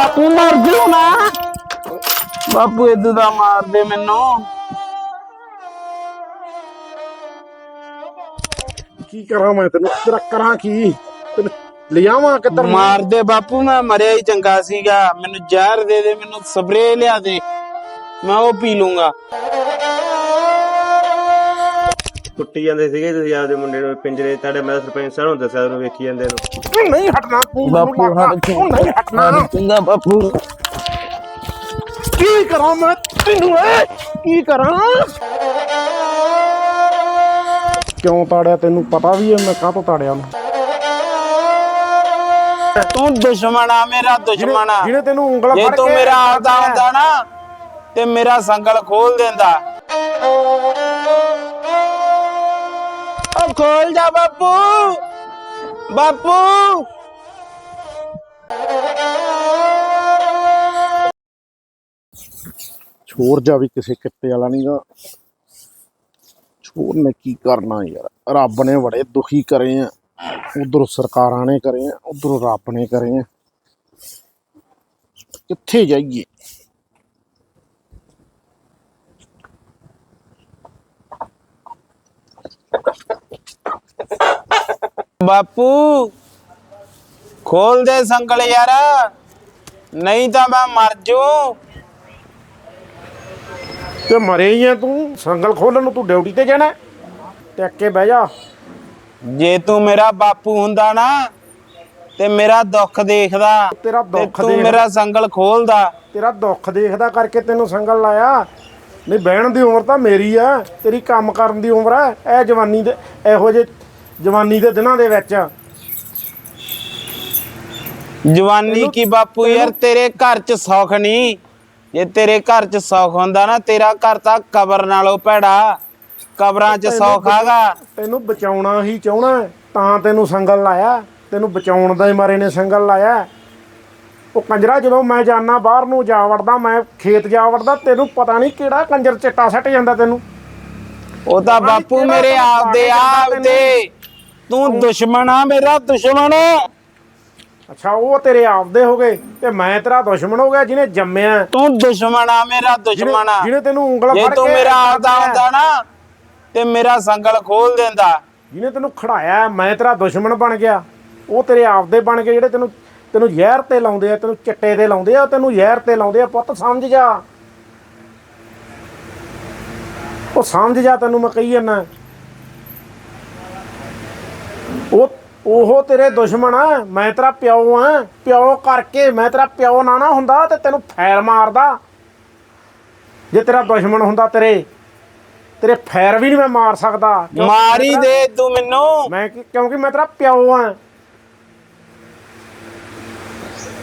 ਬਾਪੂ ਮਰ ਜੂ ਨਾ। ਬਾਪੂ ਇਦਾਂ ਦਾ ਮਾਰ ਦੇ ਮੈਨੂੰ। ਕੀ ਕਰਾਂ ਮੈਂ ਤੈਨੂੰ? ਤੇਰਾ ਕਰਾਂ ਕੀ? ਤੈਨੂੰ ਲਿਆਵਾਂ ਕਿੱਧਰ ਨੂੰ? ਮਾਰ ਦੇ ਬਾਪੂ ਮੈਂ ਮਰਿਆ ਹੀ ਚੰਗਾ ਸੀਗਾ। ਮੈਨੂੰ ਜ਼ਹਿਰ ਦੇ ਦੇ ਮੈਨੂੰ ਸਪਰੇਅ ਲਿਆ ਦੇ। ਮੈਂ ਉਹ ਪੀ ਲੂੰਗਾ। ਕੁੱਟੀ ਜਾਂਦੇ ਸੀਗੇ ਤੁਸੀਂ ਆਪਦੇ ਮੁੰਡੇ ਨੂੰ ਪਿੰਜਰੇ ਤੁਹਾਡੇ ਮੈਂ ਸਰਪੰਚ ਸਾਹਿਬ ਨੂੰ ਦੱਸਿਆ ਉਹਨੂੰ ਵੇਖੀ ਜਾਂਦੇ ਨੂੰ। ਤੂੰ ਨਹੀਂ ਹਟਣਾ ਤੂੰ ਮੈਨੂੰ ਬਾਪੂ ਹਟ ਤੂੰ ਨਹੀਂ ਹਟਣਾ। ਚੰਗਾ ਬਾਪੂ। ਕੀ ਕਰਾਂ ਮੈਂ ਤੈਨੂੰ ਏ? ਕੀ ਕਰਾਂ? ਕਿਉਂ ਤਾੜਿਆ ਤੈਨੂੰ? ਪਤਾ ਵੀ ਹੈ ਮੈਂ ਕਾਹ ਤੋਂ ਤਾੜਿਆ ਉਹਨੂੰ। ਤੂੰ ਦੁਸ਼ਮਣ ਆ ਮੇਰਾ ਦੁਸ਼ਮਣ ਆ। ਜਿਹਨੇ ਤੈਨੂੰ ਉਂਗਲ ਜੇ ਫੜ ਤੂੰ ਕੇ ਮੇਰਾ ਆਪਦਾ ਹੁੰਦਾ ਨਾ ਤੇ ਮੇਰਾ ਸੰਗਲ ਖੋਲ ਦਿੰਦਾ। ਉਹ ਖੋਲ ਜਾ ਬਾਪੂ ਬਾਪੂ ਛੋਰ ਜਾ ਵੀ ਕਿਸੇ ਕਿੱਤੇ ਵਾਲਾ ਨਹੀਂਗਾ ਛੋਰ ਨੇ ਕੀ ਕਰਨਾ ਯਾਰ ਰੱਬ ਨੇ ਬੜੇ ਦੁਖੀ ਕਰੇ ਆ ਉਧਰੋਂ ਸਰਕਾਰਾਂ ਨੇ ਕਰੇ ਆ ਉਧਰੋਂ ਰੱਬ ਨੇ ਕਰੇ ਆ ਕਿੱਥੇ ਜਾਈਏ ਬਾਪੂ ਖੋਲ ਦੇ ਸੰਗਲ ਯਾਰ। ਨਹੀਂ ਤਾਂ ਮੈਂ ਮਰ ਜੂ। ਤੇ ਮਰੇ ਹੀ ਆ ਤੂੰ। ਸੰਗਲ ਖੋਲਣ ਨੂੰ ਤੂੰ ਡਿਊਟੀ ਤੇ ਜਾਣਾ। ਤੇ ਅੱਕੇ ਬਹਿ ਜਾ। ਜੇ ਤੂੰ ਮੇਰਾ ਬਾਪੂ ਹੁੰਦਾ ਨਾ ਤੇ ਮੇਰਾ ਦੁੱਖ ਦੇਖਦਾ। ਤੇਰਾ ਤੇ ਦੁੱਖ ਤੂੰ ਦੇਖ ਮੇਰਾ ਸੰਗਲ ਖੋਲਦਾ। ਤੇਰਾ ਦੁੱਖ ਦੇਖਦਾ ਕਰਕੇ ਤੈਨੂੰ ਸੰਗਲ ਲਾਇਆ। ਨਹੀਂ ਬਹਿਣ ਦੀ ਉਮਰ ਤਾਂ ਮੇਰੀ ਆ। ਤੇਰੀ ਕੰਮ ਕਰਨ ਦੀ ਉਮਰ ਆ। ਇਹ ਜਵਾਨੀ ਦੇ ਇਹੋ ਜਿਹੇ ਜਵਾਨੀ ਦੇ ਦਿਨਾਂ ਦੇ ਵਿੱਚ। ਜਵਾਨੀ ਕੀ ਬਾਪੂ ਯਾਰ ਤੇਰੇ ਘਰ 'ਚ ਸੁੱਖ ਨਹੀਂ। ਜੇ ਤੇਰੇ ਘਰ 'ਚ ਸੁੱਖ ਹੁੰਦਾ ਨਾ ਤੇਰਾ ਘਰ ਤਾਂ ਕਬਰ ਨਾਲੋਂ ਭੈੜਾ। ਕਬਰਾਂ 'ਚ ਸੁੱਖ ਆਗਾ ਤੈਨੂੰ ਬਚਾਉਣਾ ਹੀ ਚਾਹਣਾ ਤਾਂ ਤੈਨੂੰ ਸੰਗਲ ਲਾਇਆ। ਤੈਨੂੰ ਬਚਾਉਣ ਦਾ ਹੀ ਮਾਰੇ ਨੇ ਸੰਗਲ ਲਾਇਆ। ਉਹ ਕੰਜਰਾ ਜਦੋਂ ਮੈਂ ਜਾਣਾ ਬਾਹਰ ਨੂੰ ਜਾ ਵੜਦਾ ਮੈਂ ਖੇਤ ਜਾ ਵੜਦਾ ਤੈਨੂੰ ਪਤਾ ਨਹੀਂ ਕਿਹੜਾ ਕੰਜਰ ਚਿੱਟਾ ਸੱਟ ਜਾਂਦਾ ਤੈਨੂੰ। ਉਹ ਤਾਂ ਬਾਪੂ ਮੇਰੇ ਆਪ ਦੇ ਆਪ ਤੇ। ਤੂੰ ਦੁਸ਼ਮਣ ਆ ਮੇਰਾ ਦੁਸ਼ਮਣ। ਅੱਛਾ ਉਹ ਤੇਰੇ ਆਪਦੇ ਹੋ ਗਏ ਤੇ ਮੈਂ ਤੇਰਾ ਦੁਸ਼ਮਣ ਹੋ ਗਿਆ ਜਿਹਨੇ ਜੰਮਿਆ। ਤੂੰ ਦੁਸ਼ਮਣ ਆ ਮੇਰਾ ਦੁਸ਼ਮਣ ਆ। ਜਿਹਨੇ ਤੈਨੂੰ ਉਂਗਲ ਜੇ ਫੜ ਤੂੰ ਕੇ ਮੇਰਾ ਆਪ ਦਾ ਹੁੰਦਾ ਨਾ ਤੇ ਮੇਰਾ ਸੰਗਲ ਖੋਲ ਦਿੰਦਾ। ਜਿਹਨੇ ਤੈਨੂੰ ਖੜਾਇਆ ਮੈਂ ਤੇਰਾ ਦੁਸ਼ਮਣ ਬਣ ਗਿਆ। ਉਹ ਤੇਰੇ ਆਪਦੇ ਬਣ ਗਏ ਜਿਹੜੇ ਤੈਨੂੰ ਤੈਨੂੰ ਜ਼ਹਿਰ ਤੇ ਲਾਉਂਦੇ ਆ ਤੈਨੂੰ ਚਿੱਟੇ ਤੇ ਲਾਉਂਦੇ ਆ ਤੈਨੂੰ ਜ਼ਹਿਰ ਤੇ ਲਾਉਂਦੇ ਆ। ਪੁੱਤ ਸਮਝ ਜਾ। ਉਹ ਸਮਝ ਜਾ ਤੈਨੂੰ ਮੈਂ ਕਹੀ ਜਾਂਦਾ। ਉਹ ਉਹ ਤੇਰੇ ਦੁਸ਼ਮਣ ਆ ਮੈਂ ਤੇਰਾ ਪਿਓ ਆ ਪਿਓ ਕਰਕੇ ਮੈਂ ਤੇਰਾ ਪਿਓ ਨਾ ਨਾ ਹੁੰਦਾ ਤੇ ਤੈਨੂੰ ਫੈਰ ਮਾਰਦਾ। ਜੇ ਤੇਰਾ ਦੁਸ਼ਮਣ ਹੁੰਦਾ ਤੇਰੇ ਤੇਰੇ ਫੈਰ ਵੀ ਨਹੀਂ ਮੈਂ ਮਾਰ ਸਕਦਾ। ਮਾਰੀ ਦੇ ਤੂੰ ਮੈਨੂੰ। ਮੈਂ ਕੀ- ਕਿਉਂਕਿ ਮੈਂ ਤੇਰਾ ਪਿਓ ਆ।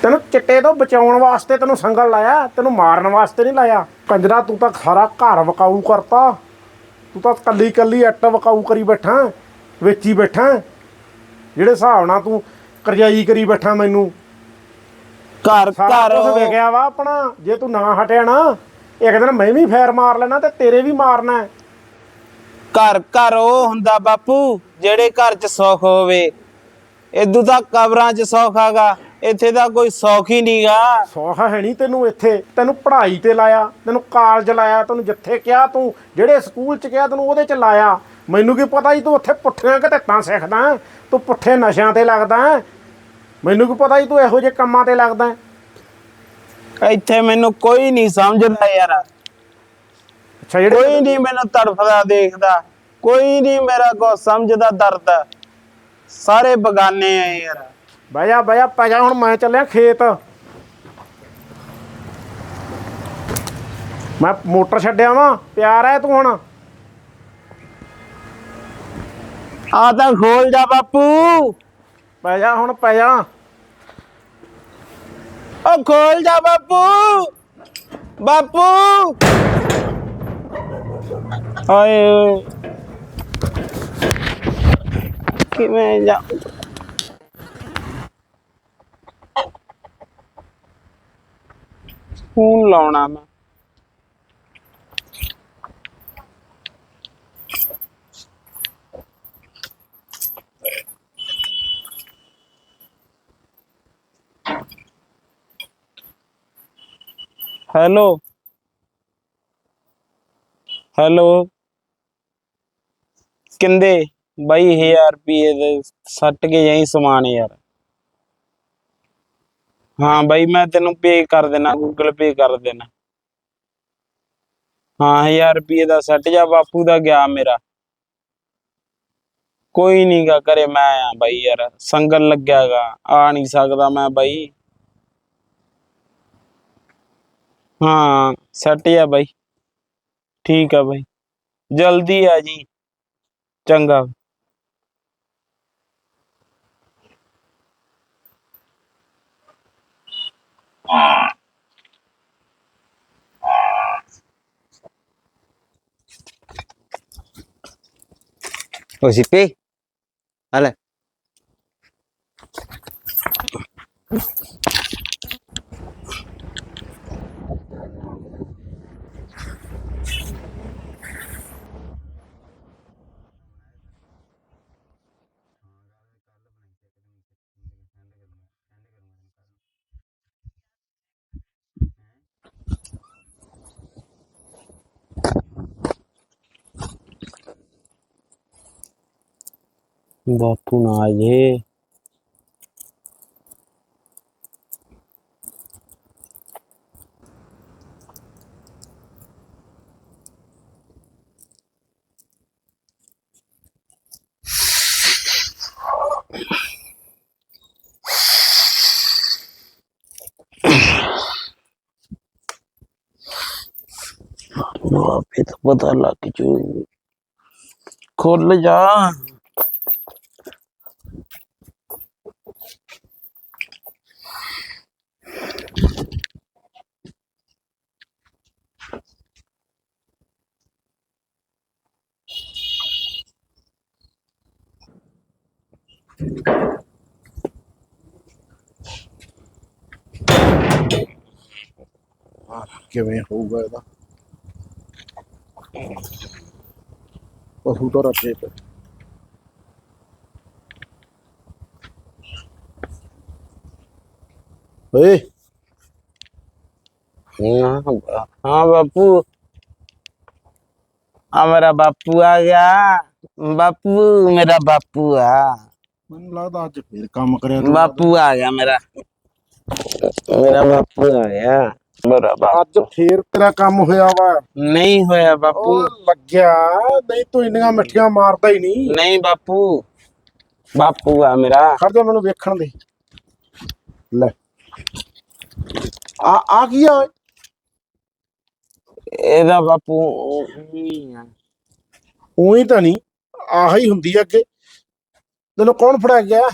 ਤੈਨੂੰ ਚਿੱਟੇ ਤੋਂ ਬਚਾਉਣ ਵਾਸਤੇ ਤੈਨੂੰ ਸੰਗਲ ਲਾਇਆ ਤੈਨੂੰ ਮਾਰਨ ਵਾਸਤੇ ਨਹੀਂ ਲਾਇਆ। ਕੰਜਰਾ ਤੂੰ ਤਾਂ ਸਾਰਾ ਘਰ ਵਕਾਊ ਕਰਤਾ। ਤੂੰ ਤਾਂ ਕੱਲੀ ਕੱਲੀ ਅੱਟ ਵਕਾਊ ਕਰੀ ਬੈਠਾ ਵਿੱਚ ਹੀ ਬੈਠਾ। ਜਿਹੜੇ ਹਿਸਾਬ ਨਾਲ ਤੂੰ ਕਰਜਾਈ ਕਰੀ ਬੈਠਾ ਮੈਨੂੰ। ਘਰ ਘਰ ਕੁਝ ਵਿਕਿਆ ਵਾ ਆਪਣਾ। ਜੇ ਤੂੰ ਨਾ ਹਟਿਆ ਨਾ ਇੱਕ ਦਿਨ ਮੈਂ ਵੀ ਫੈਰ ਮਾਰ ਲੈਣਾ ਤੇ ਤੇਰੇ ਵੀ ਮਾਰਨਾ। ਘਰ ਘਰ ਉਹ ਹੁੰਦਾ ਬਾਪੂ ਜਿਹੜੇ ਘਰ 'ਚ ਸੁੱਖ ਹੋਵੇ। ਇਦੋਂ ਤਾਂ ਕਬਰਾਂ 'ਚ ਸੁੱਖ ਆਗਾ ਇੱਥੇ ਤਾਂ ਕੋਈ ਸੁੱਖ ਹੀ ਨਹੀਂਗਾ ਸੌਖ ਹੈ ਨਹੀਂ ਤੈਨੂੰ ਇੱਥੇ। ਤੈਨੂੰ ਪੜ੍ਹਾਈ ਤੇ ਲਾਇਆ ਤੈਨੂੰ ਕਾਲਜ ਲਾਇਆ ਤੈਨੂੰ ਜਿੱਥੇ ਕਿਹਾ ਤੂੰ ਜਿਹੜੇ ਸਕੂਲ ਚ ਕਿਹਾ ਤੈਨੂੰ ਉਹਦੇ ਚ ਲਾਇਆ। ਮੈਨੂੰ ਕੀ ਪਤਾ ਸੀ ਤੂੰ ਉੱਥੇ ਪੁੱਠੀਆਂ ਘਟੱਤਾਂ ਸਿੱਖਦਾ? ਤੂੰ ਪੁੱਠੇ ਨਸ਼ਿਆਂ ਤੇ ਲੱਗਦਾ ਹੈਂ? ਮੈਨੂੰ ਕੀ ਪਤਾ ਸੀ ਤੂੰ ਇਹੋ ਜਿਹੇ ਕੰਮਾਂ ਤੇ ਲੱਗਦਾ ਹੈਂ? ਇੱਥੇ ਮੈਨੂੰ ਕੋਈ ਨਹੀਂ ਸਮਝਦਾ ਯਾਰ। ਅੱਛਾ ਜਿਹੜੇ ਕੋਈ ਨਹੀਂ ਮੈਨੂੰ ਤੜਫਦਾ ਦੇਖਦਾ। ਕੋਈ ਨਹੀਂ ਮੇਰਾ ਕੋ ਸਮਝਦਾ ਦਰਦ। ਸਾਰੇ ਬਗਾਨੇ ਆ ਯਾਰ। ਬਹਿ ਜਾ ਬਹਿ ਜਾ ਪੈ ਜਾ ਹੁਣ ਮੈਂ ਚੱਲਿਆ ਖੇਤ। ਮੈਂ ਮੋਟਰ ਛੱਡਿਆ ਵਾਂ ਪਿਆਰ ਹੈ ਤੂੰ ਹੁਣ? ਆ ਤਾਂ ਖੋਲ ਜਾ ਬਾਪੂ। ਪੈ ਜਾ ਹੁਣ ਪੈ ਜਾ। ਉਹ ਖੋਲ ਜਾ ਬਾਪੂ। ਬਾਪੂ। ਆਏ। ਕਿਵੇਂ ਜਾ। ਫੋਨ ਲਾਉਣਾ ਮੈਂ। ਹੈਲੋ। ਹੈਲੋ। ਕਿੰਦੇ ਬਾਈ 1000 ਰੁਪਏ ਦੇ ਸੱਟ ਕੇ ਜਾਈ ਸਮਾਨ ਯਾਰ। ਹਾਂ ਬਾਈ ਮੈਂ ਤੈਨੂੰ ਪੇ ਕਰ ਦੇਣਾ ਗੂਗਲ ਪੇ ਕਰ ਦੇਣਾ। ਹਾਂ 1000 ਰੁਪਏ ਦਾ ਸੱਟ ਜਾ, ਬਾਪੂ ਦਾ ਗਿਆ ਮੇਰਾ। ਕੋਈ ਨਹੀਂ ਗਾ ਕਰੇ ਮੈਂ ਆ ਬਾਈ ਯਾਰ, ਸੰਗਲ ਲੱਗਿਆਗਾ ਆ ਨਹੀਂ ਸਕਦਾ ਮੈਂ ਬਾਈ। ਹਾਂ ਸੱਟ ਜਾ ਬਾਈ ਠੀਕ ਆ ਬਾਈ ਜਲਦੀ ਆ ਜੀ ਚੰਗਾ O si P. Ala. ਬਾਪੂ ਨਾ ਆ ਜੇ ਆਪੇ ਤਾਂ ਪਤਾ ਲੱਗ ਜੂ ਖੁੱਲ ਜਾ ਕਿਵੇਂ ਹੋਊਗਾ ਇਹਦਾ ਪਸ਼ੂ ਤਾਂ ਰੱਖੇ ਤੇ ਓਏ हाँ बा- हाँ बापू हाँ मेरा बापू आ गया बापू मेरा बापू आ ਮੈਨੂੰ ਲੱਗਦਾ ਅੱਜ ਫੇਰ ਕੰਮ ਕਰਿਆ ਤੂੰ। बापू आ गया मेरा मेरा बापू आ गया ਮੇਰਾ ਅੱਜ ਫੇਰ ਤੇਰਾ ਕੰਮ ਹੋਇਆ ਵਾ। ਨਹੀਂ ਹੋਇਆ ਬਾਪੂ। ਲੱਗਿਆ ਨਹੀਂ ਤੂੰ ਇੰਨੀਆਂ ਮਿੱਠੀਆਂ ਮਾਰਦਾ ਹੀ ਨਹੀਂ। ਨਹੀਂ ਬਾਪੂ। ਬਾਪੂ ਆ ਮੇਰਾ। ਖੜ ਜਾ ਮੈਨੂੰ ਵੇਖਣ ਦੇ। ਲੈ। ਆ ਆ ਕੀ ਆ? ਇਹਦਾ ਬਾਪੂ ਨਹੀਂ ਆ। ਤਾਂ ਨਹੀਂ ਆਹੀ ਹੁੰਦੀ ਆ ਅੱਗੇ। ਤੈਨੂੰ ਕੌਣ ਫੜਾ ਗਿਆ?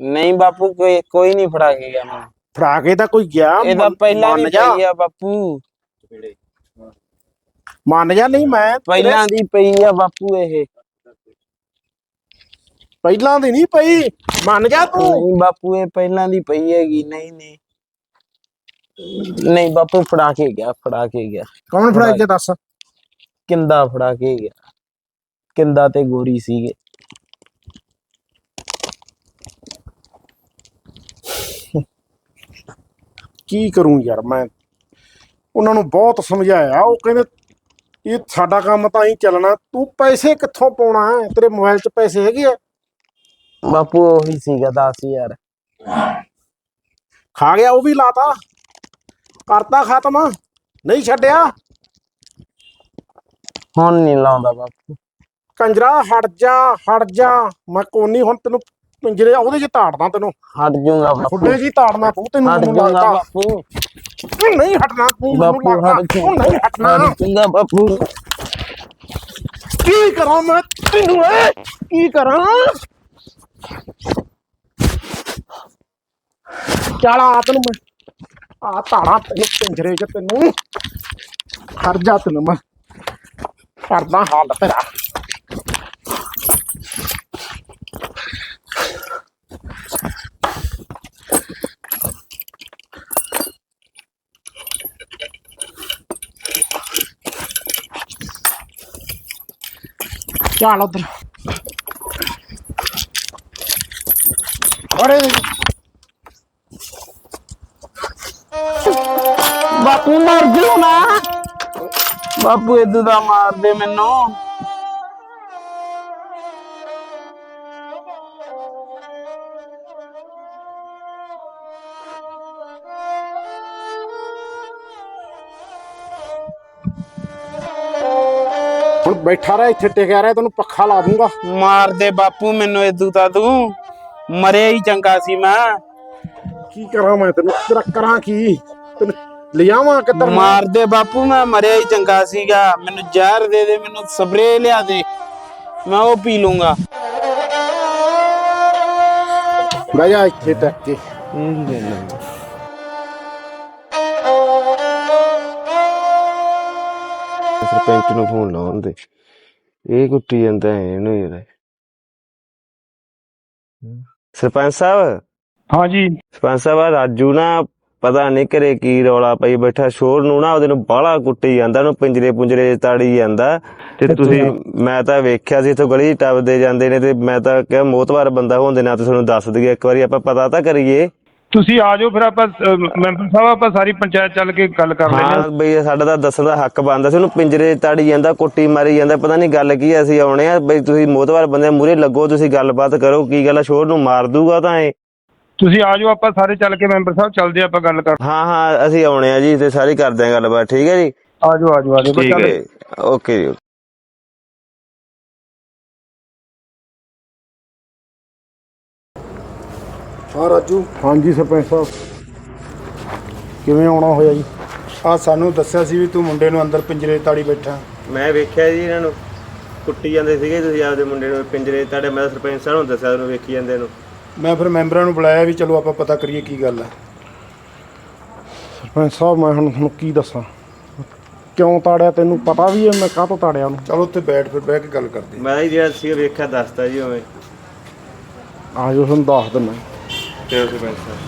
ਨਹੀਂ ਬਾਪੂ ਕੋਈ ਕੋਈ ਨਹੀਂ ਫੜਾ ਗਿਆ ਮੈਨੂੰ। ਫੜਾ ਕੇ ਤਾਂ ਕੋਈ ਗਿਆ ਇਹਦਾ ਮੰਨ- ਪਹਿਲਾਂ ਮੰਨ ਜਾ। ਪਈ ਆ ਬਾਪੂ। ਮੰਨ ਜਾ ਨਹੀਂ ਮੈਂ ਪਹਿਲਾਂ ਦੀ ਪਈ ਆ ਬਾਪੂ ਇਹ। ਪਹਿਲਾਂ ਦੀ ਨਹੀਂ ਪਈ ਮੰਨ ਜਾ ਤੂੰ। ਨਹੀਂ ਬਾਪੂ ਇਹ ਪਹਿਲਾਂ ਦੀ ਪਈ ਹੈਗੀ ਨਹੀਂ ਨਹੀਂ। ਨਹੀਂ ਬਾਪੂ ਫੜਾ ਕੇ ਗਿਆ ਫੜਾ ਕੇ ਗਿਆ। ਕੌਣ ਫੜਾ ਕੇ ਦੱਸ? ਕਿੰਦਾ ਫੜਾ ਕੇ ਗਿਆ। ਕਿੰਦਾ ਤੇ ਗੋਰੀ ਸੀਗੇ। ਕੀ ਕਰੂੰ ਯਾਰ ਮੈਂ? ਉਹਨਾਂ ਨੂੰ ਬਹੁਤ ਸਮਝਾਇਆ। ਉਹ ਕਹਿੰਦੇ ਇਹ ਸਾਡਾ ਕੰਮ ਤਾਂ ਹੀ ਚੱਲਣਾ। ਤੂੰ ਪੈਸੇ ਕਿੱਥੋਂ ਪਾਉਣਾ? ਹੈ ਤੇਰੇ ਮੋਬਾਈਲ 'ਚ ਪੈਸੇ ਹੈਗੇ ਆ? ਬਾਪੂ ਉਹੀ ਸੀਗਾ 10000 ਖਾ ਗਿਆ ਉਹ ਵੀ ਲਾਤਾ। ਕਰਤਾ ਖਤਮ। ਨਹੀਂ ਛੱਡਿਆ। ਹੁਣ ਨਹੀਂ ਲਾਉਂਦਾ ਬਾਪੂ। ਕੰਜਰਾ ਹਟ ਜਾ ਹਟ ਜਾ। ਮੈਂ ਕੋਨੀ ਹੁਣ ਤੈਨੂੰ ਪਿੰਜਰੇ ਉਹਦੇ 'ਚ ਤਾੜਦਾ ਤੈਨੂੰ। ਹਟ ਜਾਊਗਾ ਬਾਪੂ। ਖੁੱਡੇ 'ਚ ਹੀ ਤਾੜਨਾ ਤੂੰ ਤੈਨੂੰ ਹਟ ਮੈਨੂੰ ਜਾਊਗਾ ਲੱਗਦਾ। ਬਾਪੂ। ਤੂੰ ਨਹੀਂ ਹਟਣਾ ਤੂੰ ਮੈਨੂੰ ਬਾਪੂ ਲੱਗਦਾ ਹਟ ਤੂੰ ਨਹੀਂ ਹਟਣਾ। ਹਟ ਜਾਊਗਾ ਬਾਪੂ। ਕੀ ਕਰਾਂ ਮੈਂ ਤੈਨੂੰ ਏ? ਕੀ ਕਰਾਂ? ਚੱਲ ਆ ਤੈਨੂੰ ਮੈਂ। ਆ ਤਾੜਾ ਤੈਨੂੰ ਪਿੰਜਰੇ 'ਚ ਤੈਨੂੰ। ਖੜ ਜਾ ਤੈਨੂੰ ਮੈਂ। ਕਰਦਾ ਹਾਲ ਤੇਰਾ। ਚੱਲ ਉਧਰ ਅਰੇ ਬਾਪੂ ਮਰ ਜੂ ਨਾ ਬਾਪੂ ਇਦੋਂ ਦਾ ਮਾਰ ਦੇ ਮੈਨੂੰ ਬੈਠਾ ਰਹਿ ਇੱਥੇ ਟਿਕਿਆ ਰਹਿ ਤੈਨੂੰ ਪੱਖਾ ਲਾ ਦੂੰਗਾ। ਮਾਰ ਦੇ ਬਾਪੂ ਮੈਨੂੰ ਇਦੋਂ ਤਾਂ ਤੂੰ ਮਰਿਆ ਹੀ ਚੰਗਾ ਸੀ ਮੈਂ। ਕੀ ਕਰਾਂ ਮੈਂ ਤੈਨੂੰ? ਤੇਰਾ ਕਰਾਂ ਕੀ? ਤੈਨੂੰ ਲਿਆਵਾਂ ਕਿੱਧਰ? ਮਾਰ ਦੇ ਬਾਪੂ ਮੈਂ ਮਰਿਆ ਹੀ ਚੰਗਾ ਸੀਗਾ। ਮੈਨੂੰ ਜ਼ਹਿਰ ਦੇ ਦੇ ਮੈਨੂੰ ਸਪਰੇ ਲਿਆ ਦੇ। ਮੈਂ ਉਹ ਪੀ ਲੂੰਗਾ। ਜਾ ਇੱਥੇ ਟੱਕ ਕੇ। ਸਰਪੰਚ ਨੂੰ ਫੋਨ ਲਾਉਣ ਦੇ ਇਹ ਕੁੱਟੀ ਜਾਂਦਾ ਹੈ ਇਹਨੂੰ ਯਾਰ ਸਰਪੰਚ ਸਾਹਿਬ? ਹਾਂਜੀ। ਸਰਪੰਚ ਸਾਹਿਬ ਆਹ ਰਾਜੂ ਨਾ ਪਤਾ ਨਹੀਂ ਘਰੇ ਕੀ ਰੌਲਾ ਪਈ ਬੈਠਾ ਸ਼ੋਰ ਨੂੰ ਨਾ ਉਹਦੇ ਨੂੰ ਬਾਹਲਾ ਕੁੱਟੀ ਜਾਂਦਾ ਉਹਨੂੰ ਪਿੰਜਰੇ ਪੁੰਜਰੇ ਤਾੜੀ ਜਾਂਦਾ। ਤੇ ਤੁਸੀਂ ਮੈਂ ਤਾਂ ਵੇਖਿਆ ਸੀ ਇੱਥੋਂ ਗਲੀ ਟੱਪਦੇ ਜਾਂਦੇ ਨੇ ਤੇ ਮੈਂ ਤਾਂ ਕਿਹਾ ਮੋਤਵਾਰ ਬੰਦਾ ਹੋਣ ਦੇ ਨਾਲ ਤੇ ਤੁਹਾਨੂੰ ਦੱਸ ਦਈਏ ਇੱਕ ਵਾਰੀ ਆਪਾਂ ਪਤਾ ਤਾਂ ਕਰੀਏ। ਤੁਸੀਂ ਆ ਜਾਓ ਫਿਰ ਆਪਾਂ ਅਹ, ਮੈਂਬਰ ਸਾਹਿਬ ਆਪਾਂ ਸਾਰੀ ਪੰਚਾਇਤ ਚੱਲ ਕੇ ਗੱਲ ਕਰ ਲੈਂਦੇ ਹਾਂ। ਹਾਂ ਬਈ ਸਾਡਾ ਤਾਂ ਦੱਸਣ ਦਾ ਹੱਕ ਬਣਦਾ ਸੀ ਉਹਨੂੰ ਪਿੰਜਰੇ 'ਚ ਤਾੜੀ ਜਾਂਦਾ ਕੁੱਟੀ ਮਾਰੀ ਜਾਂਦਾ ਪਤਾ ਨਹੀਂ ਗੱਲ ਕੀ ਆ, ਅਸੀਂ ਆਉਣੇ ਆ ਬਈ ਤੁਸੀਂ ਮੋਤਵਾਰ ਬੰਦੇ ਮੂਰੇ ਲੱਗੋ ਤੁਸੀਂ ਗੱਲਬਾਤ ਕਰੋ ਕੀ ਗੱਲ ਆ ਸ਼ੋਰ ਨੂੰ ਮਾਰ ਦੂਗਾ ਤਾਂ ਇਹ। ਤੁਸੀਂ ਆ ਜਾਓ ਆਪਾਂ ਸਾਰੇ ਚੱਲ ਕੇ ਮੈਂਬਰ ਸਾਹਿਬ ਚੱਲਦੇ ਆਪਾਂ ਗੱਲ ਕਰ। ਹਾਂ ਹਾਂ ਅਸੀਂ ਆਉਣੇ ਆ ਜੀ ਤੇ ਸਾਰੀ ਕਰਦੇ ਆ ਗੱਲਬਾਤ ਠੀਕ ਹੈ ਜੀ? ਆ ਜਾਓ ਆ ਜਾਓ ਆ ਜਾਓ ਠੀਕ ਹੈ ਓਕੇ ਜੀ ਹਾਂ ਰਾਜੂ। ਹਾਂਜੀ ਸਰਪੰਚ ਸਾਹਿਬ। ਕਿਵੇਂ ਆਉਣਾ ਹੋਇਆ ਜੀ? ਆ ਸਾਨੂੰ ਦੱਸਿਆ ਸੀ ਵੀ ਤੂੰ ਮੁੰਡੇ ਨੂੰ ਅੰਦਰ ਪਿੰਜਰੇ 'ਚ ਤਾੜੀ ਬੈਠਾ। ਮੈਂ ਵੇਖਿਆ ਜੀ ਇਹਨਾਂ ਨੂੰ। ਕੁੱਟੀ ਜਾਂਦੇ ਸੀਗੇ ਤੁਸੀਂ ਆਪਦੇ ਮੁੰਡੇ ਨੂੰ ਪਿੰਜਰੇ ਤੁਹਾਡੇ ਮੈਂ ਸਰਪੰਚ ਸਾਹਿਬ ਨੂੰ ਦੱਸਿਆ ਉਹਨੂੰ ਵੇਖੀ ਜਾਂਦੇ ਨੂੰ। ਮੈਂ ਫਿਰ ਮੈਂਬਰਾਂ ਨੂੰ ਬੁਲਾਇਆ ਵੀ ਚਲੋ ਆਪਾਂ ਪਤਾ ਕਰੀਏ ਕੀ ਗੱਲ ਹੈ ਸਰਪੰਚ ਸਾਹਿਬ ਮੈਂ ਹੁਣ ਤੁਹਾਨੂੰ ਕੀ ਦੱਸਾਂ? ਕਿਉਂ ਤਾੜਿਆ? ਤੈਨੂੰ ਪਤਾ ਵੀ ਹੈ ਮੈਂ ਕਾਹ ਤੋਂ ਤਾੜਿਆ ਉਹਨੂੰ? ਚਲੋ ਉੱਥੇ ਬੈਠ ਫਿਰ ਬਹਿ ਕੇ ਗੱਲ ਕਰਦੇ ਮੈਂ ਹੀ ਜਿਹੜਾ ਸੀ ਵੇਖਿਆ ਦੱਸਤਾ ਜੀ ਉਵੇਂ। ਆ ਜਾਓ ਤੁਹਾਨੂੰ ਦੱਸ ਦਿੰਦਾ। ਤੇ ਸਰਪੰਚ ਸਾਹਿਬ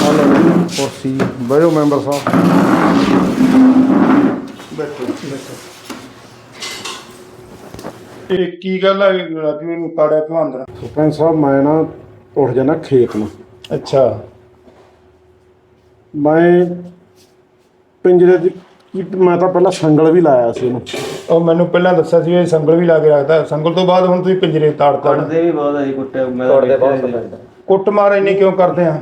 ਆ ਲਓ ਕੁਰਸੀ ਬਹਿਓ ਮੈਂਬਰ ਸਾਹਿਬ ਬੈਠੋ ਬੈਠੋ ਇਹ ਕੀ ਗੱਲ ਹੈ ਰਾਜੂ ਨੂੰ ਤਾੜਿਆ ਕਿਉਂ ਅੰਦਰ? ਸਰਪੰਚ ਸਾਹਿਬ ਮੈਂ ਨਾ ਉੱਠ ਜਾਣਾ ਖੇਤ ਨੂੰ। ਅੱਛਾ। ਮੈਂ ਪਿੰਜਰੇ ਦੀ ਮੈਂ ਤਾਂ ਪਹਿਲਾਂ ਸੰਗਲ ਵੀ ਲਾਇਆ ਸੀ ਉਹਨੂੰ। ਉਹ ਮੈਨੂੰ ਪਹਿਲਾਂ ਦੱਸਿਆ ਸੀ ਇਹ ਸੰਗਲ ਵੀ ਲਾ ਕੇ ਰੱਖਦਾ। ਸੰਗਲ ਤੋਂ ਬਾਅਦ ਹੁਣ ਤੁਸੀਂ ਪਿੰਜਰੇ ਤਾੜਤਾ ਵੀ ਬਹੁਤ ਆ ਜੀ ਕੁੱਟੇ ਮੈਂ ਕੁੱਟਦੇ ਬਹੁਤ ਕੁੱਟ ਮਾਰ ਇੰਨੀ ਕਿਉਂ ਕਰਦੇ ਆ?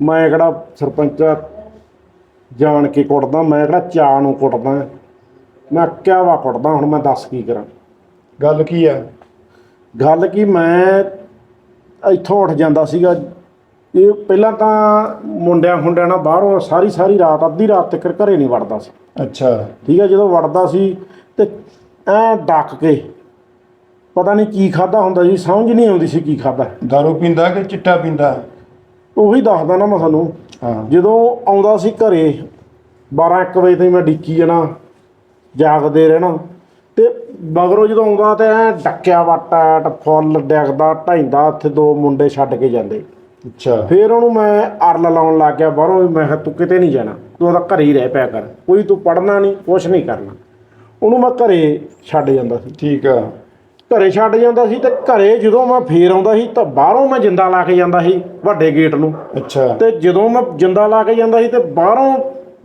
ਮੈਂ ਕਿਹੜਾ ਸਰਪੰਚ ਆ, ਜਾਣ ਕੇ ਕੁੱਟਦਾ ਮੈਂ ਕਿਹੜਾ ਚਾਹ ਨੂੰ ਕੁੱਟਦਾ। ਮੈਂ ਕਿਆ ਵਾ ਕੁੱਟਦਾ ਹੁਣ ਮੈਂ ਦੱਸ ਕੀ ਕਰਾਂ। ਗੱਲ ਕੀ ਆ? ਗੱਲ ਕੀ ਮੈਂ ਇੱਥੋਂ ਉੱਠ ਜਾਂਦਾ ਸੀਗਾ ਇਹ ਪਹਿਲਾਂ ਤਾਂ ਮੁੰਡਿਆਂ ਹੁੰਡਿਆਂ ਨਾਲ ਬਾਹਰੋਂ ਸਾਰੀ ਸਾਰੀ ਰਾਤ ਅੱਧੀ ਰਾਤ ਤੱਕ ਘਰੇ ਨਹੀਂ ਵੜਦਾ ਸੀ। ਅੱਛਾ। ਠੀਕ ਹੈ ਜਦੋਂ ਵੜਦਾ ਸੀ ਤੇ ਐ ਡੱਕ ਕੇ ਪਤਾ ਨਹੀਂ ਕੀ ਖਾਦਾ ਹੁੰਦਾ ਸੀ ਸਮਝ ਨਹੀਂ ਆਉਂਦੀ ਸੀ ਕੀ ਖਾਦਾ ਦਾਰੂ ਪੀਂਦਾ ਕਿ ਚਿੱਟਾ ਪੀਂਦਾ? ਉਹੀ ਦੱਸਦਾ ਨਾ ਮੈਂ ਤੁਹਾਨੂੰ। ਹਾਂ। ਜਦੋਂ ਆਉਂਦਾ ਸੀ ਘਰੇ 12 1 ਵਜੇ ਤਾਈਂ ਮੈਂ ਡਿੱਕੀ ਜਾਣਾ ਜਾਗਦੇ ਰਹਿਣਾ ਤੇ ਮਗਰੋਂ ਜਦੋਂ ਆਉਂਦਾ ਤੇ ਐ ਡੱਕਿਆ ਵਾ ਟੈਟ ਫੁੱਲ ਡਿੱਗਦਾ ਢਾਈਂਦਾ ਉੱਥੇ ਦੋ ਮੁੰਡੇ ਛੱਡ ਕੇ ਜਾਂਦੇ। ਅੱਛਾ। ਫਿਰ ਉਹਨੂੰ ਮੈਂ ਅਰਲ ਲਾਉਣ ਲੱਗ ਗਿਆ ਬਾਹਰੋਂ ਵੀ ਮੈਂ ਕਿਹਾ ਤੂੰ ਕਿਤੇ ਨਹੀਂ ਜਾਣਾ ਤੂੰ ਉਹਦਾ ਘਰੇ ਹੀ ਰਹਿ ਪਿਆ ਕਰ ਕੋਈ ਤੂੰ ਪੜਨਾ ਨਹੀਂ ਕੁਛ ਨਹੀਂ ਕਰਨਾ। ਉਹਨੂੰ ਮੈਂ ਘਰੇ ਛੱਡ ਜਾਂਦਾ ਸੀ। ਠੀਕ ਆ। ਘਰੇ ਛੱਡ ਜਾਂਦਾ ਸੀ ਤੇ ਘਰੇ ਜਦੋਂ ਮੈਂ ਫੇਰ ਆਉਂਦਾ ਸੀ ਤਾਂ ਬਾਹਰੋਂ ਮੈਂ ਜਿੰਦਾ ਲਾ ਕੇ ਜਾਂਦਾ ਸੀ ਵੱਡੇ ਗੇਟ ਨੂੰ। ਅੱਛਾ। ਤੇ ਜਦੋਂ ਮੈਂ ਜਿੰਦਾ ਲਾ ਕੇ ਜਾਂਦਾ ਸੀ ਤੇ ਬਾਹਰੋਂ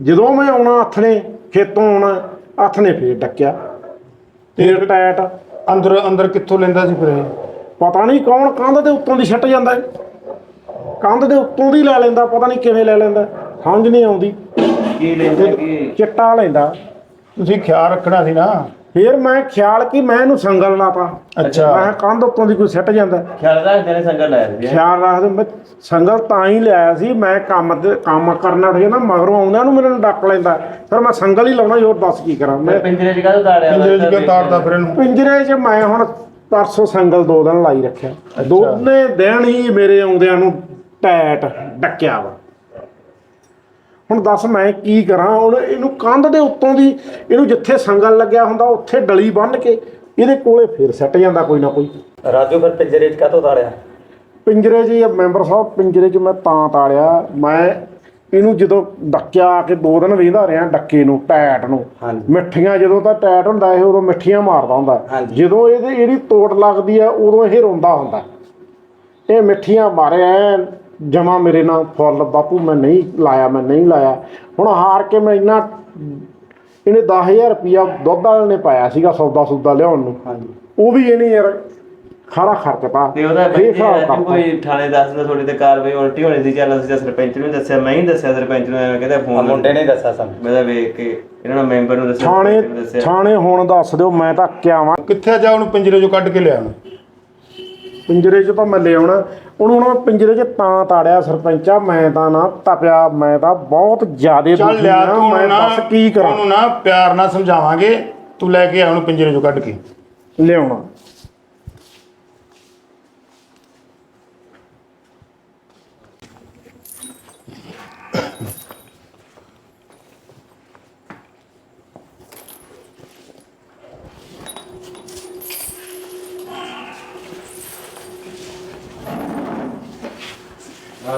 ਜਦੋਂ ਮੈਂ ਆਉਣਾ ਹੱਥਣੇ ਖੇਤੋਂ ਆਉਣਾ ਹੱਥਣੇ ਫੇਰ ਡੱਕਿਆ। ਫੇਰ ਟੈਟ ਅੰਦਰ ਅੰਦਰ ਕਿੱਥੋਂ ਲੈਂਦਾ ਸੀ ਫਿਰ ਇਹ? ਪਤਾ ਨਹੀਂ ਕੌਣ ਕੰਧ ਦੇ ਉੱਤੋਂ ਦੀ ਛੱਟ ਜਾਂਦਾ ਹੈ ਕੰਧ ਦੇ ਉੱਤੋਂ ਦੀ ਲੈ ਲੈਂਦਾ ਪਤਾ ਨਹੀਂ ਕਿਵੇਂ ਲੈ ਲੈਂਦਾ ਸਮਝ ਨਹੀਂ ਆਉਂਦੀ। ਕੀ ਲੈਂਦੇ ਕੀ? ਚਿੱਟਾ ਲੈਂਦਾ। ਤੁਸੀਂ ਖਿਆਲ ਰੱਖਣਾ ਸੀ ਨਾ। ਫੇਰ ਮੈਂ ਖਿਆਲ ਕੀ ਮੈਂ ਇਹਨੂੰ ਸੰਗਲ ਲਾਤਾ ਅੱਛਾ। ਮੈਂ ਕੰਧ ਉੱਤੋਂ ਦੀ ਕੋਈ ਸਿੱਟ ਜਾਂਦਾ। ਖਿਆਲ ਰੱਖਦੇ ਨੇ ਸੰਗਲ ਲਾਇਆ ਸੀ। ਖਿਆਲ ਰੱਖਦੇ ਮੈਂ ਸੰਗਲ ਤਾਂ ਹੀ ਲਿਆਇਆ ਸੀ ਮੈਂ ਕੰਮ ਤੇ ਕੰਮ ਕਰਨਾ ਉੱਠ ਨਾ ਮਗਰੋਂ ਆਉਂਦਿਆਂ ਨੂੰ ਮੈਨੂੰ ਡੱਕ ਲੈਂਦਾ। ਫਿਰ ਮੈਂ ਸੰਗਲ ਹੀ ਲਾਉਣਾ ਹੋਰ ਦੱਸ ਕੀ ਕਰਾਂ। ਮੈਂ ਪਿੰਜਰੇ 'ਚ ਕਾਹਦੋਂ ਤਾੜਿਆ ਪਿੰਜਰੇ 'ਚ ਕਿਉਂ ਤਾੜਦਾ ਫਿਰ ਇਹਨੂੰ? ਪਿੰਜਰੇ 'ਚ ਮੈਂ ਹੁਣ ਪਰਸੋਂ ਸੰਗਲ ਦੋ ਦਿਨ ਲਾਈ ਰੱਖਿਆ। ਦੋਨੇ ਦਿਨ ਹੀ ਮੇਰੇ ਆਉਂਦਿਆਂ ਨੂੰ ਟੈਟ ਡੱਕਿਆ ਵਾ। ਹੁਣ ਦੱਸ ਮੈਂ ਕੀ ਕਰਾਂ? ਹੁਣ ਇਹਨੂੰ ਕੰਧ ਦੇ ਉੱਤੋਂ ਦੀ ਇਹਨੂੰ ਜਿੱਥੇ ਸੰਗਲ ਲੱਗਿਆ ਹੁੰਦਾ ਉੱਥੇ ਡਲੀ ਬੰਨ੍ਹ ਕੇ ਇਹਦੇ ਕੋਲੇ ਫੇਰ ਸੱਟ ਜਾਂਦਾ ਕੋਈ ਨਾ ਕੋਈ। ਰਾਜੂ ਫਿਰ ਪਿੰਜਰੇ 'ਚ ਕਾਹਤੋਂ ਤਾੜਿਆ? ਪਿੰਜਰੇ 'ਚ ਮੈਂਬਰ ਸਾਹਿਬ ਪਿੰਜਰੇ 'ਚ ਮੈਂ ਤਾਂ ਤਾੜਿਆ। ਮੈਂ ਇਹਨੂੰ ਜਦੋਂ ਡੱਕਿਆ ਆ ਕੇ ਦੋ ਦਿਨ ਵੇਂਦਾ ਰਿਹਾ ਡੱਕੇ ਨੂੰ ਟੈਟ ਨੂੰ। ਮਿੱਠੀਆਂ ਜਦੋਂ ਤਾਂ ਟੈਟ ਹੁੰਦਾ ਇਹ ਉਦੋਂ ਮਿੱਠੀਆਂ ਮਾਰਦਾ ਹੁੰਦਾ। ਜਦੋਂ ਇਹਦੇ ਇਹਦੀ ਤੋੜ ਲੱਗਦੀ ਆ ਉਦੋਂ ਇਹ ਰੋਂਦਾ ਹੁੰਦਾ। ਇਹ ਮਿੱਠੀਆਂ ਮਾਰੇ ਐ ਜਮਾ ਮੇਰੇ ਨਾਲ ਫੁੱਲ ਬਾਪੂ ਮੈਂ ਨਹੀਂ ਲਾਇਆ ਮੈਂ ਨਹੀਂ ਲਾਇਆ। ਹੁਣ ਹਾਰ ਕੇ ਮੈਂ ਇੰਨਾ ਇਹਨੇ 10000 ਰੁਪਿਆ ਦੁੱਧ ਵਾਲੇ ਨੇ ਪਾਇਆ ਸੀਗਾ ਸੌਦਾ ਸੌਦਾ ਲਿਆਉਣ ਨੂੰ। ਹਾਂਜੀ। ਉਹ ਵੀ ਇਹਨੇ ਯਾਰ ਖਾਰਾ ਖਰਚਤਾ ਤੇ ਉਹਦਾ ਕਰਤਾ। ਕੋਈ ਥਾਣੇ ਦੱਸਦਾ ਤੁਹਾਡੇ ਤੇ ਕਾਰਵਾਈ ਉਲਟੀ ਹੋਣੀ ਸੀ ਚੱਲ ਅਸੀਂ ਸਰਪੰਚ ਨੂੰ ਦੱਸਿਆ ਮੈਂ ਹੀ ਦੱਸਿਆ ਸਰਪੰਚ ਨੂੰ ਐਵੇਂ ਕਹਿੰਦਾ ਫੋਨ ਮੁੰਡੇ ਨੇ ਦੱਸਿਆ ਸਾਨੂੰ। ਮੈਂ ਤਾਂ ਵੇਖ ਕੇ ਇਹਨਾਂ ਨੂੰ ਮੈਂਬਰ ਨੂੰ ਦੱਸਿਆ ਥਾਣੇ ਥਾਣੇ ਹੁਣ ਦੱਸ ਦਿਓ ਮੈਂ ਤਾਂ ਕਿਆ ਵਾਂ। ਕਿੱਥੇ ਜਾ ਉਹਨੂੰ ਪਿੰਜਰੇ ਚੋਂ ਕੱਢ ਕੇ ਲਿਆ ਪਿੰਜਰੇ 'ਚ ਤਾਂ ਮੈਂ ਲੈ ਆਉਣਾ। ਉਹਨੂੰ ਹੁਣ ਮੈਂ ਪਿੰਜਰੇ 'ਚ ਤਾਂ ਤਾੜਿਆ ਸਰਪੰਚਾ ਮੈਂ ਤਾਂ ਨਾ ਤਪਿਆ ਮੈਂ ਤਾਂ ਬਹੁਤ ਜ਼ਿਆਦੇ ਚੱਲ ਦੁਖੀ ਆ ਤੂੰ ਮੈਂ ਨਾ ਦੱਸ ਕੀ ਕਰਾਂ? ਉਹਨੂੰ ਨਾ ਪਿਆਰ ਨਾਲ ਸਮਝਾਵਾਂਗੇ ਤੂੰ ਲੈ ਕੇ ਆ ਉਹਨੂੰ ਪਿੰਜਰੇ ਚੋਂ ਕੱਢ ਕੇ। ਲਿਆਉਣਾ।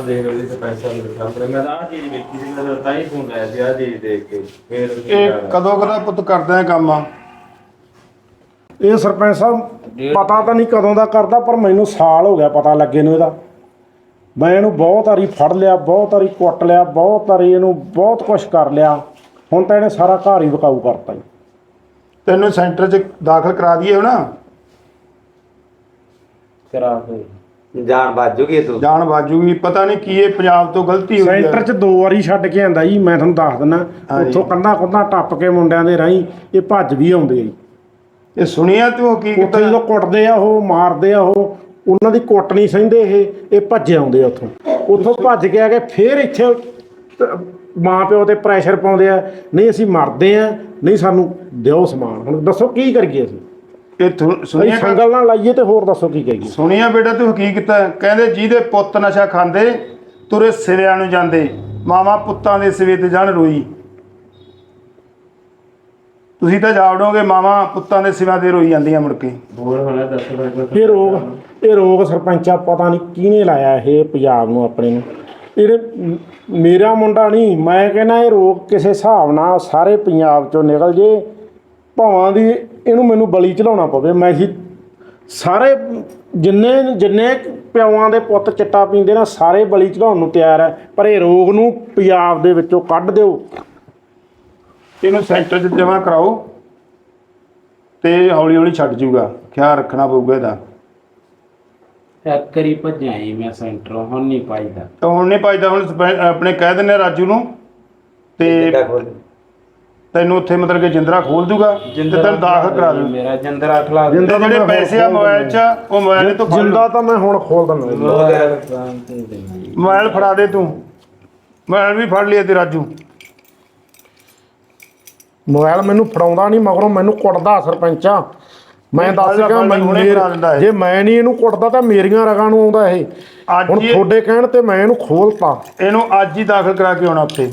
ਦੇਖ ਮੇਰੇ ਸਾਹਮਣੇ। ਮੈਂ ਤਾਂ ਆਹ ਚੀਜ਼ ਵੇਖੀ ਸੀ ਮੈਂ ਤਾਂ ਹੀ ਫੋਨ ਲਾਇਆ ਸੀ ਆਹ ਚੀਜ਼ ਦੇਖ ਕੇ। ਫੇਰ ਇਹ ਕਦੋਂ ਕਦਾ ਪੁੱਤ ਕਰਦਾ ਹੈ ਕੰਮ ਆ। ਇਹ ਸਰਪੰਚ ਸਾਹਿਬ ਪਤਾ ਤਾਂ ਨਹੀਂ ਕਦੋਂ ਦਾ ਕਰਦਾ ਪਰ ਮੈਨੂੰ ਸਾਲ ਹੋ ਗਿਆ ਪਤਾ ਲੱਗੇ ਨੂੰ ਇਹਦਾ। ਮੈਂ ਇਹਨੂੰ ਬਹੁਤ ਵਾਰੀ ਫੜ ਲਿਆ ਬਹੁਤ ਵਾਰੀ ਕੁੱਟ ਲਿਆ ਬਹੁਤ ਵਾਰੀ ਇਹਨੂੰ ਬਹੁਤ ਕੁਝ ਕਰ ਲਿਆ। ਹੁਣ ਤਾਂ ਇਹਨੇ ਸਾਰਾ ਘਰ ਹੀ ਵਿਕਾਊ ਕਰਤਾ ਜੀ। ਤੈਨੂੰ ਸੈਂਟਰ 'ਚ ਦਾਖਲ ਕਰਾ ਦਈਏ ਨਾ ਕਰਾ ਕੋਈ ਜਾਨ ਬਾਜੂਗੀ ਤੂੰ। ਜਾਣ ਬਾਜੂਗੀ ਪਤਾ ਨਹੀਂ ਕੀ ਇਹ ਪੰਜਾਬ ਤੋਂ ਗਲਤੀ ਹੋਈ ਸੈਂਟਰ 'ਚ ਦੋ ਵਾਰੀ ਛੱਡ ਕੇ ਆਂਦਾ ਜੀ ਮੈਂ ਤੁਹਾਨੂੰ ਦੱਸ ਦਿੰਦਾ ਹਾਂਜੀ। ਉੱਥੋਂ ਕੰਧਾਂ ਕੁੰਧਾਂ ਟੱਪ ਕੇ ਮੁੰਡਿਆਂ ਦੇ ਰਾਹੀਂ ਇਹ ਭੱਜ ਵੀ ਆਉਂਦੇ ਆ ਜੀ। ਇਹ ਸੁਣਿਆ ਤੂੰ ਕੀ ਉੱਥੇ ਕੀਤਾ? ਜਦੋਂ ਕੁੱਟਦੇ ਆ ਉਹ ਮਾਰਦੇ ਆ ਉਹ ਉਹਨਾਂ ਦੀ ਕੁੱਟ ਨਹੀਂ ਸਹਿੰਦੇ ਇਹ ਇਹ ਭੱਜ ਆਉਂਦੇ ਆ ਉੱਥੋਂ। ਉੱਥੋਂ ਭੱਜ ਕੇ ਆ ਕੇ ਫੇਰ ਇੱਥੇ ਮਾਂ ਪਿਓ ਤੇ ਪ੍ਰੈਸ਼ਰ ਪਾਉਂਦੇ ਆ ਨਹੀਂ ਅਸੀਂ ਮਰਦੇ ਆ ਨਹੀਂ ਸਾਨੂੰ ਦਿਓ ਸਮਾਨ। ਹੁਣ ਦੱਸੋ ਕੀ ਕਰੀਏ ਅਸੀਂ? ਇਹ ਥੁ- ਅਸੀਂ ਸੰਗਲ ਨਾਲ ਲਾਈਏ ਤੇ ਹੋਰ ਦੱਸੋ ਕੀ ਕਰੀਏ ਸੁਣਿਆ ਬੇਟਾ ਤੂੰ ਕੀ ਕੀਤਾ? ਕਹਿੰਦੇ ਜਿਹਦੇ ਪੁੱਤ ਨਸ਼ਾ ਖਾਂਦੇ ਤੁਰੇ ਸਿਵਿਆਂ ਨੂੰ ਜਾਂਦੇ। ਮਾਵਾ ਪੁੱਤਾਂ ਦੇ ਸਿਵੇ ਤੇ ਜਾਣ ਰੋਈ। ਤੁਸੀਂ ਤਾਂ ਜਾਵੜੋਗੇ ਮਾਵਾ ਪੁੱਤਾਂ ਦੇ ਸਿਵਾਂ ਤੇ ਰੋਈ ਜਾਂਦੀਆਂ ਮੁੜ ਕੇ। ਹੋਰ ਹੋਣਾ ਦੱਸੋ ਫਿਰ ਇਹ ਰੋਗ ਇਹ ਰੋਗ ਸਰਪੰਚਾ ਪਤਾ ਨਹੀਂ ਕਿਹਨੇ ਲਾਇਆ ਇਹ ਪੰਜਾਬ ਨੂੰ ਆਪਣੇ ਨੂੰ। ਇਹਨੇ ਮ- ਮੇਰਾ ਮੁੰਡਾ ਨਹੀਂ ਮੈਂ ਕਹਿੰਦਾ ਇਹ ਰੋਗ ਕਿਸੇ ਹਿਸਾਬ ਨਾਲ ਸਾਰੇ ਪੰਜਾਬ ਚੋਂ ਨਿਕਲ ਜੇ। ਭਾਵਾਂ ਦੀ ਇਹਨੂੰ ਮੈਨੂੰ ਬਲੀ ਚੜਾਉਣਾ ਪਵੇ। ਮੈਂ ਹੀ ਸਾਰੇ ਜਿੰਨੇ ਜਿੰਨੇ ਪਿਓਾਂ ਦੇ ਪੁੱਤ ਚਿੱਟਾ ਪੀਂਦੇ ਨਾ ਸਾਰੇ ਬਲੀ ਚੜਾਉਣ ਨੂੰ ਤਿਆਰ ਹੈ ਪਰ ਇਹ ਰੋਗ ਨੂੰ ਪੰਜਾਬ ਦੇ ਵਿੱਚੋਂ ਕੱਢ ਦਿਓ। ਇਹਨੂੰ ਸੈਂਟਰ 'ਚ ਜਮ੍ਹਾਂ ਕਰਾਓ ਤੇ ਹੌਲੀ ਹੌਲੀ ਛੱਡ ਜੂਗਾ। ਖਿਆਲ ਰੱਖਣਾ ਪਊਗਾ ਇਹਦਾ। ਇੱਕ ਕਰੀ ਭੱਜਿਆ ਜੀ ਮੈਂ ਸੈਂਟਰੋਂ ਹੁਣ ਨਹੀਂ ਪਾਈਦਾ। ਤਾਂ ਹੁਣ ਨਹੀਂ ਪਾਈਦਾ ਹੁਣ ਸਪੈ- ਆਪਣੇ ਕਹਿ ਦਿੰਦੇ ਆ ਰਾਜੂ ਨੂੰ। ਤੇ ਤੈਨੂੰ ਉੱਥੇ ਮਤਲਬ ਕਿ ਜਿੰਦਰਾ ਖੋਲ ਦੂਗਾ ਤੇ ਤੈਨੂੰ ਦਾਖਲ ਕਰਾ ਦੂ ਮੇਰਾ ਜੰਦਰਾ ਖਲਾ ਦੇ ਜਿੰਦਾ ਤਾਂ ਜਿਹੜੇ ਮੈਂ ਪੈਸੇ ਆ ਮੋਬਾਈਲ 'ਚ ਉਹ ਮੋਬਾਈਲ ਤੋਂ ਫੜ। ਜਿੰਦਾ ਤਾਂ ਮੈਂ ਹੁਣ ਖੋਲ ਦਿੰਦਾ ਮੋਬਾਈਲ ਫੜਾ ਦੇ ਤੂੰ। ਮੋਬਾਈਲ ਵੀ ਫੜ ਲਿਆ ਤੇ ਰਾਜੂ। ਮੋਬਾਈਲ ਮੈਨੂੰ ਫੜਾਉਂਦਾ ਨਹੀਂ ਮਗਰੋਂ ਮੈਨੂੰ ਕੁੱਟਦਾ ਸਰਪੰਚਾ। ਮੈਂ ਦੱਸ ਗਿਆ ਮੈਨੂੰ ਹੁਣੇ ਫੜਾ ਦਿੰਦਾ ਇਹ। ਜੇ ਮੈਂ ਨਹੀਂ ਇਹਨੂੰ ਕੁੱਟਦਾ ਤਾਂ ਮੇਰੀਆਂ ਰਗਾਂ ਨੂੰ ਆਉਂਦਾ ਇਹ। ਅੱਜ ਹੁਣ ਹੀ- ਤੁਹਾਡੇ ਕਹਿਣ ਤੇ ਮੈਂ ਇਹਨੂੰ ਖੋਲਤਾ। ਇਹਨੂੰ ਅੱਜ ਹੀ ਦਾਖਲ ਕਰਾ ਕੇ ਆਉਣਾ ਉੱਥੇ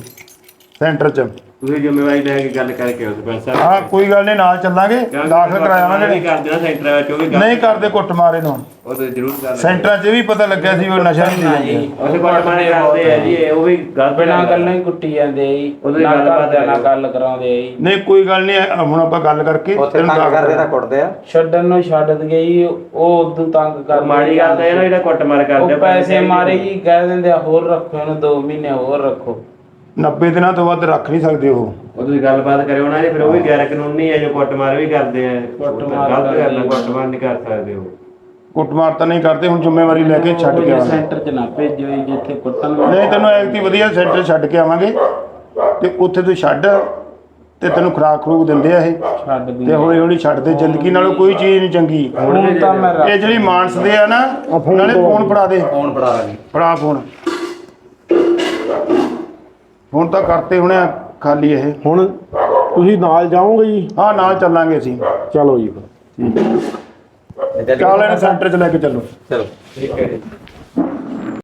ਸੈਂਟਰ 'ਚ। ਤੁਸੀਂ ਜ਼ਿੰਮੇਵਾਰੀ ਲੈ ਕੇ ਗੱਲ ਕਰਕੇ ਸਰਪੰਚ ਸਾਹਿਬ। ਹਾਂ ਕੋਈ ਗੱਲ ਨਹੀਂ ਨਾਲ ਚੱਲਾਂਗੇ। ਦਾਖਲ ਨਹੀਂ ਕਰਾਵਾਂਗੇ ਕਰ ਦੇਣਾ ਸੈਂਟਰ ਵਿੱਚ ਉਹ ਵੀ ਨਹੀਂ ਕਰਦੇ ਕੁੱਟ ਮਾਰੇ ਨੂੰ। ਉਹ ਤੇ ਜ਼ਰੂਰ ਕਰ ਸੈਂਟਰਾਂ 'ਚ ਵੀ ਪਤਾ ਲੱਗਿਆ ਸੀ ਉਹ ਨਸ਼ਾ ਨਹੀਂ ਦਿੰਦੇ ਉਹ ਕੋਟ ਮਾਰੇ ਕਰਦੇ ਆ ਜੀ ਉਹ ਵੀ ਗੱਲ ਬਿਨਾਂ ਗੱਲਾਂ ਹੀ ਕੁੱਟੀ ਜਾਂਦੇ ਆ ਜੀ। ਉਹਦੀ ਨਾ ਨਾਲ ਹੈ। ਗੱਲ ਕਰਾਉਂਦੇ ਆ ਜੀ। ਨਹੀਂ ਕੋਈ ਗੱਲ ਨਹੀਂ ਹੁਣ ਆਪਾਂ ਗੱਲ ਕਰਕੇ ਉੱਥੇ ਤੈਨੂੰ ਤੰਗ ਦਾਖਲ ਕਰਦੇ ਕਰਾ ਤਾਂ ਕੁੱਟਦੇ ਆ। ਛੱਡਣ ਨੂੰ ਛੱਡ ਦਗੇ ਜੀ ਉਹ ਉਦੋਂ ਤੰਗ ਕਰ ਮਾੜੀ ਗੱਲ ਤਾਂ ਇਹ ਨਾ ਜਿਹੜਾ ਕੁੱਟ ਮਾਰ ਕਰਦੇ ਪੈਸੇ ਮਾਰੇ ਜੀ ਕਹਿ ਦਿੰਦੇ ਆ ਹੋਰ ਰੱਖੋ ਇਹਨੂੰ 2 ਮਹੀਨੇ ਹੋਰ ਰੱਖੋ। 90 ਦਿਨਾਂ ਤੋਂ ਵੱਧ ਰੱਖ ਨਹੀਂ ਸਕਦੇ ਉਹ। ਉਹ ਤੁਸੀਂ ਗੱਲਬਾਤ ਕਰਿਓ ਨਾ ਜੀ ਫਿਰ ਉਹ ਵੀ ਗੈਰ ਕਾਨੂੰਨੀ ਹੈ ਜੋ ਕੁੱਟ ਮਾਰ ਵੀ ਕਰਦੇ ਆ। ਕੁੱਟਮਾਰ ਗਲਤ ਨਹੀਂ ਕਰ ਸਕਦੇ ਉਹ। ਕੁੱਟਮਾਰ ਤਾਂ ਨਹੀਂ ਕਰਦੇ ਹੁਣ ਜ਼ਿੰਮੇਵਾਰੀ ਲੈ ਕੇ ਛੱਡ ਕੇ ਆਵਾਂਗੇ। ਸੈਂਟਰ 'ਚ ਨਾ ਭੇਜੋ ਜੀ ਜਿੱਥੇ ਕੁੱਟਣ ਨਹੀਂ ਤੈਨੂੰ ਐਕਟੀ ਵਧੀਆ ਸੈਂਟਰ ਛੱਡ ਕੇ ਆਵਾਂਗੇ। ਤੇ ਉੱਥੇ ਤੂੰ ਛੱਡ ਤੇ ਤੈਨੂੰ ਖੁਰਾਕ ਖਰੂਕ ਦਿੰਦੇ ਆ ਇਹ। ਛੱਡ ਤੇ ਦੂੰਗਾ ਹੌਲੀ ਹੌਲੀ ਛੱਡ ਦੇ ਜ਼ਿੰਦਗੀ ਨਾਲੋਂ ਕੋਈ ਚੀਜ਼ ਨਹੀਂ ਚੰਗੀ। ਹੁਣ ਤਾਂ ਮੈਂ ਰੱਖ ਇਹ ਜਿਹੜੀ ਮਾਨਸਦੇ ਆ ਨਾ ਨਾਲੇ ਫੋਨ ਫੜਾ ਦੇ। ਫੋਨ ਫੜਾ ਦੇ। ਫੜਾ ਫੋਨ ਹੁਣ ਤਾਂ ਕਰਤੇ ਹੁਣੇ ਖਾਲੀ ਇਹ। ਹੁਣ ਤੁਸੀਂ ਨਾਲ ਜਾਓਗੇ ਜੀ? ਹਾਂ ਨਾਲ ਚੱਲਾਂਗੇ ਅਸੀਂ। ਚਲੋ ਜੀ ਫਿਰ। ਚੱਲ ਇਹਨੂੰ ਸੈਂਟਰ 'ਚ ਲੈ ਕੇ ਚੱਲੋ। ਚਲੋ ਠੀਕ ਹੈ ਜੀ।